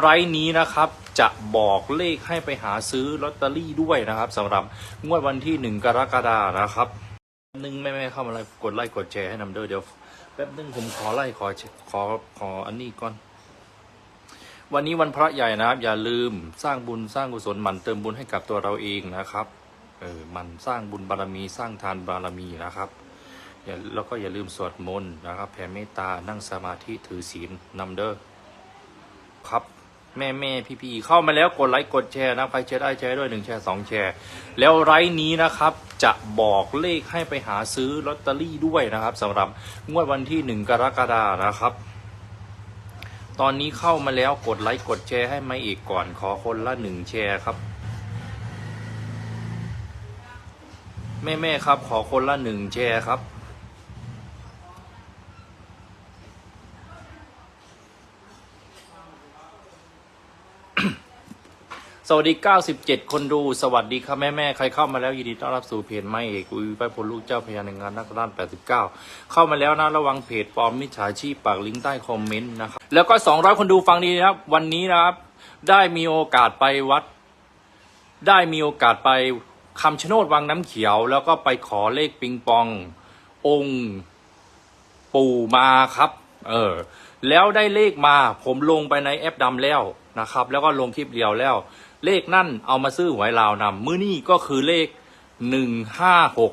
ไลฟ์นี้นะครับจะบอกเลขให้ไปหาซื้อลอตเตอรี่ด้วยนะครับสำหรับงวดวันที่หนึ่งกรกฎานะครับนึงแม่ๆเข้ามาไลฟ์กดไลค์กดแชร์ให้นำเด้อเดี๋ยวแป๊บนึงผมขอไล่ขอขอขออันนี้ก่อน วันนี้วันพระใหญ่นะครับ อย่าลืมสร้างบุญสร้างกุศลหมั่นเติมบุญให้กับตัวเราเองนะครับเออหมันสร้างบุญบารมีสร้างทานบารมีนะครับอย่าแล้วก็อย่าลืมสวดมนต์นะครับแผ่เมตตานั่งสมาธิถือศีลนำเด้อครับ แม่แม่พี่พี่เข้ามาแล้วกดไลค์กดแชร์นะใครแชร์ได้แชร์ด้วยหนึ่งแชร์สองแชร์ แล้วไลฟ์นี้นะครับจะบอกเลขให้ไปหาซื้อลอตเตอรี่ด้วยนะครับสำหรับงวดวันที่หนึ่งกรกฎานะครับ ตอนนี้เข้ามาแล้วกดไลค์กดแชร์ให้มาอีกก่อนขอคนละหนึ่งแชร์ครับแม่แม่ครับ ขอคนละหนึ่งแชร์ครับ สวัสดี 97 คนดูสวัสดีครับแม่แม่ใครเข้ามาแล้วยินดีต้อนรับสู่เพจไม่เอกอุยไปพลลูกเจ้าพญาในงานนักด้าน 89 เข้ามาแล้วนะระวังเพจปลอมมิจฉาชีพปากลิงก์ใต้คอมเมนต์นะครับแล้วก็ 200 คนดูฟังดีนะครับ วันนี้นะครับ ได้มีโอกาสไปวัด ได้มีโอกาสไปคำชะโนดวังน้ำเขียว แล้วก็ไปขอเลขปิงปอง องค์ ปู่มาครับ เออ แล้วได้เลขมาผมลงไปในแอปดำแล้วนะครับ แล้วก็ลงคลิปเดียวแล้ว เลขนั่นเอามาซื้อหวยลาวนำมื้อนี้ก็คือเลขหนึ่งห้าหก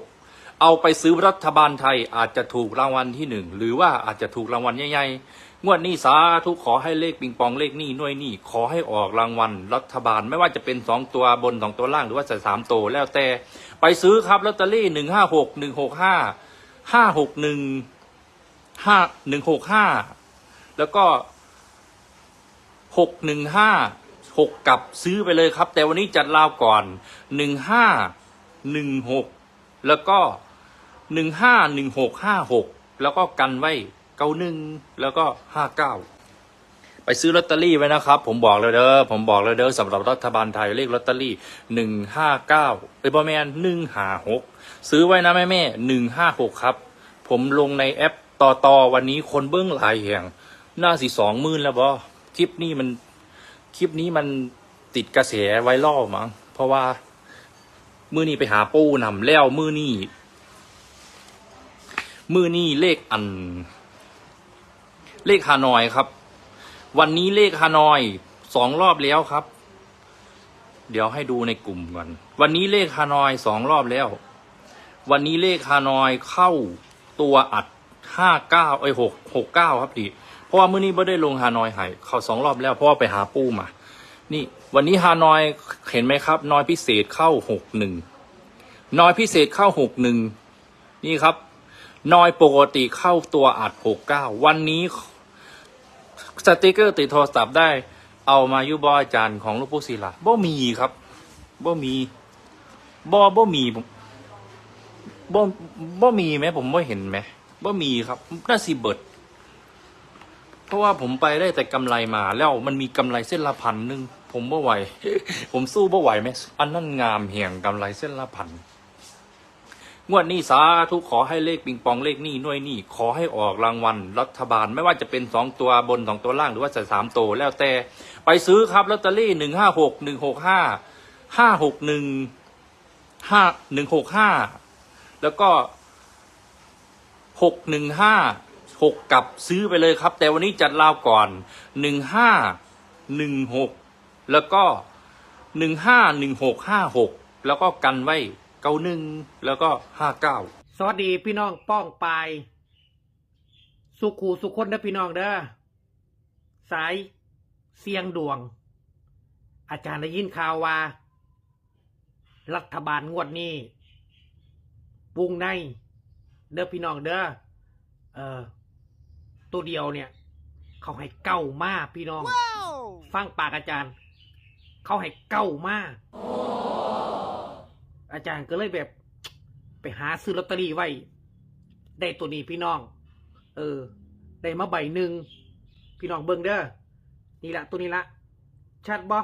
เอาไปซื้อรัฐบาลไทยอาจจะถูกรางวัลที่หนึ่งหรือว่าอาจจะถูกรางวัลใหญ่ๆงวดนี้สาธุขอให้เลขปิงปองเลขนี่น่วยนี่ขอให้ออกรางวัลรัฐบาล ไม่ว่าจะเป็นสองตัวบนสองตัวล่างหรือว่าสามตัวแล้วแต่ ไปซื้อครับลอตเตอรี่หนึ่งห้าหกหนึ่งหกห้าห้าหกหนึ่งห้าหนึ่งหกห้า แล้วก็หกหนึ่งห้าหกกับซื้อไปเลยครับ แต่วันนี้จัดลาวก่อนหนึ่งห้าหนึ่งหกแล้วก็หนึ่งห้าหนึ่งหกห้าหกแล้วก็กันไว้เก้าหนึ่งแล้วก็ห้าเก้าไปซื้อลอตเตอรี่ไว้นะครับ ผมบอกเลยเด้อผมบอกเลยเด้อสำหรับรัฐบาลไทยเลขลอตเตอรี่หนึ่งห้าเก้าเอ้ยบอแมนหนึ่งห้าหกซื้อไว้นะแม่แม่หนึ่งห้าหกครับ ผมลงในแอปต่อต่อวันนี้คนเบื้องหลายแห่ง น้าสี่สองหมื่นแล้วบอคลิปนี้มัน คลิปนี้มันติดกระแสไวรัลมั้งเพราะว่ามือนี้ไปหาปูนำแล้วมือนี้มือนี้เลขอัน เลขฮานอยครับ วันนี้เลขฮานอยสองรอบแล้วครับ เดี๋ยวให้ดูในกลุ่มก่อนวันนี้เลขฮานอยสองรอบแล้ว วันนี้เลขฮานอยเข้าตัวอัดห้าเก้าไอหกหกเก้าครับดิ ราะว่ามื้อนี้ไม่ได้ลงฮานอยหายเข้าสองรอบแล้วเพราะว่าไปหาปู้มา นี่วันนี้ฮานอยเห็นไหมครับ นอยพิเศษเข้าหกหนึ่งนอยพิเศษเข้าหกหนึ่งนี่ครับ นอยปกติเข้าตัวอัดหกเก้าวันนี้สติกเกอร์ติดโทรศัพท์ได้ เอามายุบออาจารย์ของลูกปู่ศิลาบ่มีครับบ่มีบ่บ่มีบ่บ่มีไหมผมบ่เห็นไหมบ่มีครับน่าสิเบิด ราะว่าผมไปได้แต่กำไรมาแล้วมันมีกำไรเส้นละพันหนึ่งผมบ่ไหว ผมสู้บ่ไหวไหมอันนั้นงามเหี่ยงกำไรเส้นละพันงวดนี้สาธุขอให้เลขปิงปองเลขนี่น่วยนี่ขอให้ออกรางวัลรัฐบาล ไม่ว่าจะเป็นสองตัวบนสองตัวล่างหรือว่าจะสามตัวแล้วแต่ ไปซื้อครับลอตเตอรี่หนึ่งห้าหกหนึ่งหกห้าห้าหกหนึ่งห้าหนึ่งหกห้าแล้วก็หกหนึ่งห้า หกกับซื้อไปเลยครับ แต่วันนี้จัดลาวก่อนหนึ่งห้าหนึ่งหกแล้วก็หนึ่งห้าหนึ่งหกห้าหกแล้วก็กันไว้เก้าหนึ่งแล้วก็ห้าเก้าสวัสดีพี่น้องป้องปายสุขูสุคนนะพี่น้องเด้อสายเสียงดวง อาจารย์ได้ยินข่าวว่า รัฐบาลงวดนี้วงใน เด้อพี่น้องเด้อเออ ตัวเดียวเนี่ย เขาให้เก้ามากพี่น้อง ฟังปากอาจารย์ เขาให้เก้ามากอาจารย์ก็เลยแบบ ไปหาซื้อลอตเตอรี่ไว้ ได้ตัวนี้พี่น้อง เออ ได้มาใบหนึ่งพี่น้องเบิ่งเด้อนี่ละตัวนี้ละชัดบ่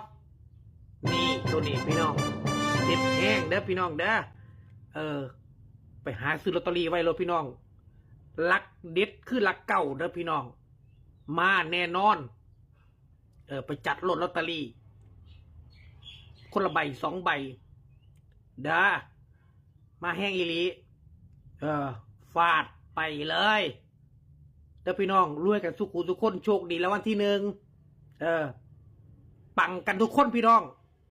นี่ตัวนี้พี่น้องเด็ดแห้งเด้อพี่น้องเด้อเออ ไปหาซื้อลอตเตอรี่ไว้เลยพี่น้อง ลักเด็ดคือลักเก่าเด้อพี่น้อง มาแน่นอน เออไปจัดลดลอตเตอรี่ คนละใบสองใบเด้ามาแห้งอีลีเออฟาดไปเลยเด้อพี่น้องรวยกันสุขุทุกคนโชคดีแล้ววันที่หนึ่งเออ ปังกันทุกคนพี่น้อง